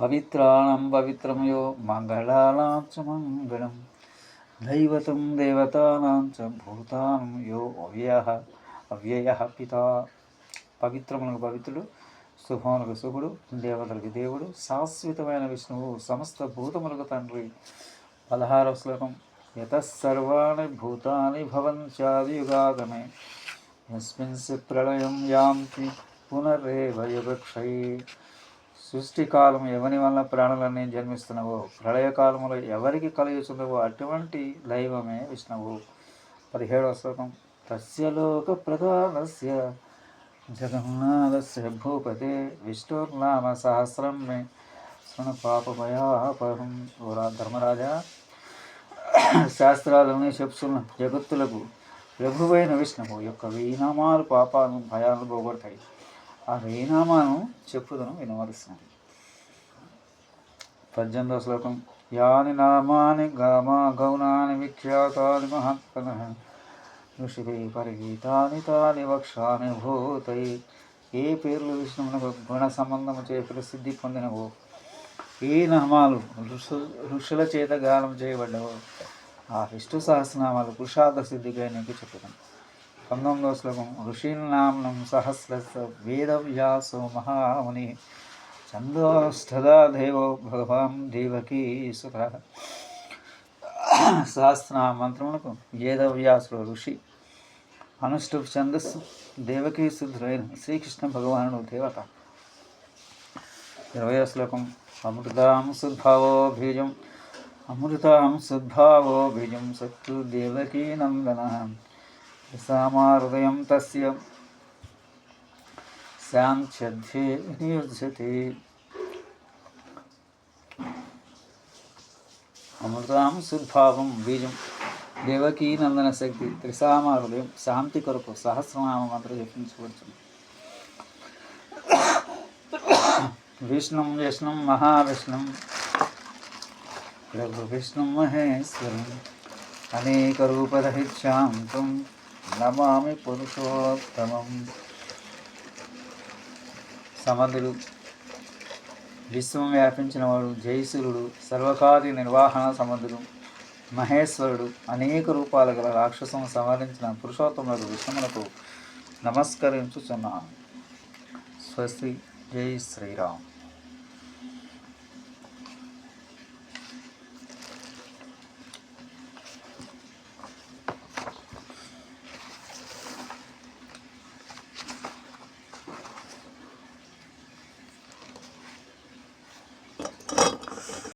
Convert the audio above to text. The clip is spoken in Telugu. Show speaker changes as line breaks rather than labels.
పవిత్రాణం పవిత్రమయో మంగళానాం చ మంగళం దైవతం దేవతానాం చ భూతానం యో అవ్యయ అవ్యయ పిత. పవిత్రములకు పవిత్రుడు శుభములకు శుభుడు దేవతలకు దేవుడు శాశ్వతమైన విష్ణువు సమస్త భూతములకు తండ్రి. పదహార శ్లోకం. యతసర్వాణి భూతాని భవంత్యాదియుగాగమే. యస్మిన్ ప్రళయం యాంతి పునరేవ యుగక్షై. సృష్టికాలం ఎవని వల్ల ప్రాణులన్నీ జన్మిస్తున్నవో ప్రళయకాలంలో ఎవరికి కలుగుతున్నవో అటువంటి దైవమే విష్ణువు. పదిహేడవ శ్లోకం. తస్యలోక ప్రధానస్య జగన్నాథస్య భూపతే విష్ణుర్నామ సహస్రం మే శృణ పాపమయాపహం. ఓరా ధర్మరాజా శాస్త్రాలని చెప్తున్న జగత్తులకు ప్రభువైన విష్ణువు యొక్క వీనామాలు పాపాలు పాపాలను భయాలను పోగొడతాయి. ఆ వేనామాను చెప్పుదను వినవలసినది. పద్దెనిమిదవ శ్లోకం యాని నామాని గామా గౌనాని విఖ్యాతాని మహాత్మన ఋషిభి పరిగీతాని తాని వక్షాని భూతై ఏ పేర్లు విష్ణువునకు గుణ సంబంధము చే ప్రసిద్ధి పొందినవో ఏ నామాలు ఋషు ఋషుల చేత గానం చేయబడ్డవో ఆ విష్ణు సహస్రనామాలు కుషాద సిద్ధిగా నీకు చెప్పుతాను పంతొమ్మిదవ శ్లోకం ఋషీనామం సహస్రస్య వేదవ్యాసో మహాముని ఛందోష్టదా దేవో భగవాన్ దేవకీ సుత. సహస్రనామ మంత్రములకు వేదవ్యాసుడు ఋషి అనుష్ఠు ఛందస్సు దేవకీ శుద్ధులైన శ్రీకృష్ణ భగవానుడు దేవత. ఇరవై శ్లోకం అమృతాం సుద్భావో బీజం అమృతాం సుద్భావో బీజం సత్తు దేవకీ నందన. సామాహృదయం తస్య. శాంత్యధ్యే నియుజ్యతే అమృతాం సుద్భావం బీజం. దేవకీ నందన శక్తి త్రిసామ హృదయం శాంతి కొరకు సహస్రనామ మంత్రం జపించవచ్చు విష్ణుం విష్ణుం మహావిష్ణుం. ప్రభు విష్ణుం మహేశ్వరం. అనేక రూపరహిత్యాంతం నమామి పురుషోత్తమం. సమర్థుడు. విశ్వం వ్యాపించినవాడు జయసురుడు సర్వకార్య నిర్వహణ సమర్థుడు మహేశ్వరుడు అనేక రూపాలు గల రాక్షసం సంహరించిన పురుషోత్తములకు విష్ణుములకు నమస్కరించుచున్నాను. స్వస్తి. జై శ్రీరామ్.